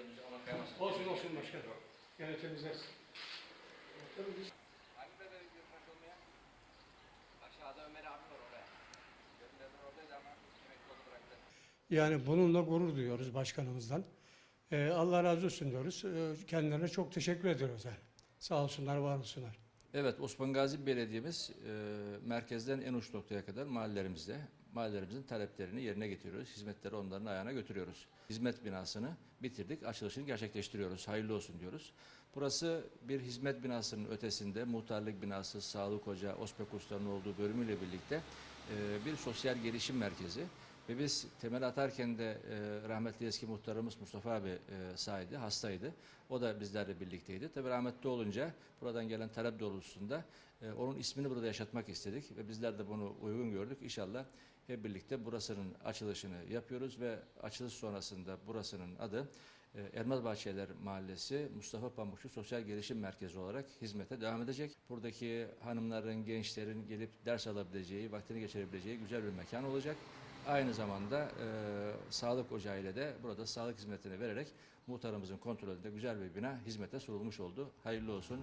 temizle ona kaymasın. Olsun olsun başkan. Gene temizlersin. Hangi bebeğe götürmüş olmaya? Aşağıda Ömer abi var oraya. Gönderdim oradaydı ama yemek yolu bıraktı. Yani bununla gurur duyuyoruz başkanımızdan. Ee, Allah razı olsun diyoruz. Ee, kendilerine çok teşekkür ediyoruz. Yani. Sağ olsunlar, var olsunlar. Evet, Osman Gazi Belediye'miz e, merkezden en uç noktaya kadar mahallelerimizde, mahallelerimizin taleplerini yerine getiriyoruz. Hizmetleri onların ayağına götürüyoruz. Hizmet binasını bitirdik, açılışını gerçekleştiriyoruz. Hayırlı olsun diyoruz. Burası bir hizmet binasının ötesinde muhtarlık binası, sağlık ocağı, OSPEK Usta'nın olduğu bölümüyle birlikte e, bir sosyal gelişim merkezi. Ve biz temel atarken de e, rahmetli eski muhtarımız Mustafa abi e, saydı, hastaydı. O da bizlerle birlikteydi. Tabii rahmetli olunca buradan gelen talep doğrultusunda e, onun ismini burada yaşatmak istedik ve bizler de bunu uygun gördük. İnşallah hep birlikte burasının açılışını yapıyoruz ve açılış sonrasında burasının adı e, Elmas Bahçeler Mahallesi Mustafa Pamukçu Sosyal Gelişim Merkezi olarak hizmete devam edecek. Buradaki hanımların, gençlerin gelip ders alabileceği, vaktini geçirebileceği güzel bir mekan olacak. Aynı zamanda e, sağlık ocağı ile de burada sağlık hizmetini vererek muhtarımızın kontrolünde güzel bir bina hizmete sunulmuş oldu. Hayırlı olsun.